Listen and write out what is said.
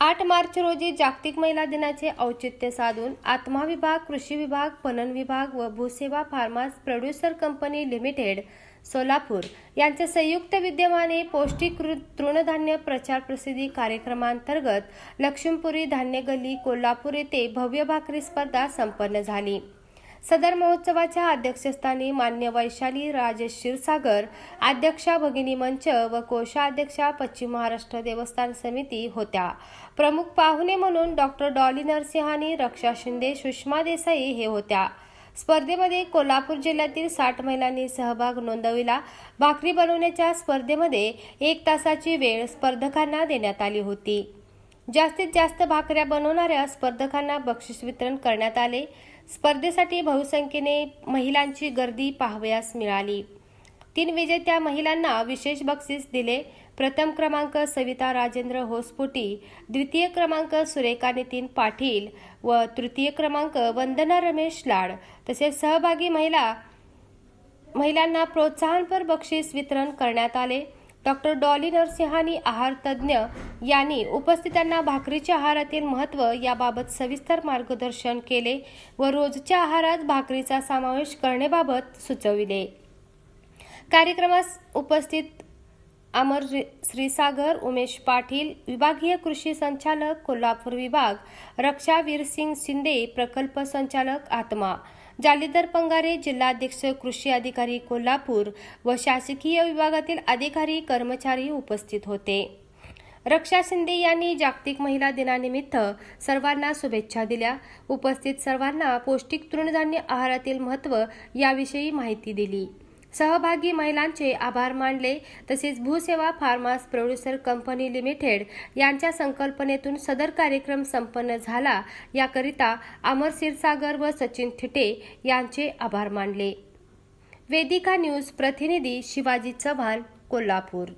आठ मार्च रोजी जागतिक महिला दिनाचे औचित्य साधून आत्मा विभाग कृषी विभाग पणन विभाग व Bhuseva farmers producer company limited Solapur यांचे संयुक्त विद्यमाने पौष्टिक तृणधान्य प्रचार प्रसिद्धी कार्यक्रमांतर्गत लक्ष्मीपुरी धान्य गल्ली कोल्हापूर येथे भव्य भाकरी स्पर्धा संपन्न झाली. सदर महोत्सवाच्या अध्यक्षस्थानी मान्य वैशाली राजेश क्षीरसागर अध्यक्षा भगिनी मंच व कोषाध्यक्षा पश्चिम महाराष्ट्र देवस्थान समिती होत्या. प्रमुख पाहुणे म्हणून डॉक्टर डॉली नरसिंहानी रक्षा शिंदे सुषमा देसाई हे होत्या. स्पर्धेमध्ये कोल्हापूर जिल्ह्यातील साठ महिलांनी सहभाग नोंदविला. भाकरी बनवण्याच्या स्पर्धेमध्ये एक तासाची वेळ स्पर्धकांना देण्यात आली होती. जास्तीत जास्त भाकऱ्या बनवणाऱ्या स्पर्धकांना बक्षीस वितरण करण्यात आले. स्पर्धेसाठी बहुसंख्येने महिलांची गर्दी पाहावयास मिळाली. तीन विजेत्या महिलांना विशेष बक्षीस दिले. प्रथम क्रमांक सविता राजेंद्र होसपुटी द्वितीय क्रमांक सुरेखा नितीन पाटील व तृतीय क्रमांक वंदना रमेश लाड. तसेच सहभागी महिला महिलांना प्रोत्साहनपर बक्षीस वितरण करण्यात आले. डॉक्टर डॉली नरसिंहानी आहार तज्ज्ञ यांनी उपस्थितांना भाकरीच्या आहारातील महत्त्व याबाबत सविस्तर मार्गदर्शन केले व रोजच्या आहारात भाकरीचा समावेश करण्याबाबत सुचविले. कार्यक्रमास उपस्थित अमर श्रीसागर उमेश पाटील विभागीय कृषी संचालक कोल्हापूर विभाग रक्षा वीरसिंग शिंदे प्रकल्प संचालक आत्मा जालीधर पंगारे जिल्हाध्यक्ष कृषी अधिकारी कोल्हापूर व शासकीय विभागातील अधिकारी कर्मचारी उपस्थित होते. रक्षा शिंदे यांनी जागतिक महिला दिनानिमित्त सर्वांना शुभेच्छा दिल्या. उपस्थित सर्वांना पौष्टिक तृणधान्य आहारातील महत्त्व याविषयी माहिती दिली. सहभागी महिलांचे आभार मानले. तसेच Bhuseva farmers producer company limited यांच्या संकल्पनेतून सदर कार्यक्रम संपन्न झाला. याकरिता अमर क्षीरसागर व सचिन थिटे यांचे आभार मानले. वेदिका न्यूज प्रतिनिधी शिवाजी चव्हाण कोल्हापूर.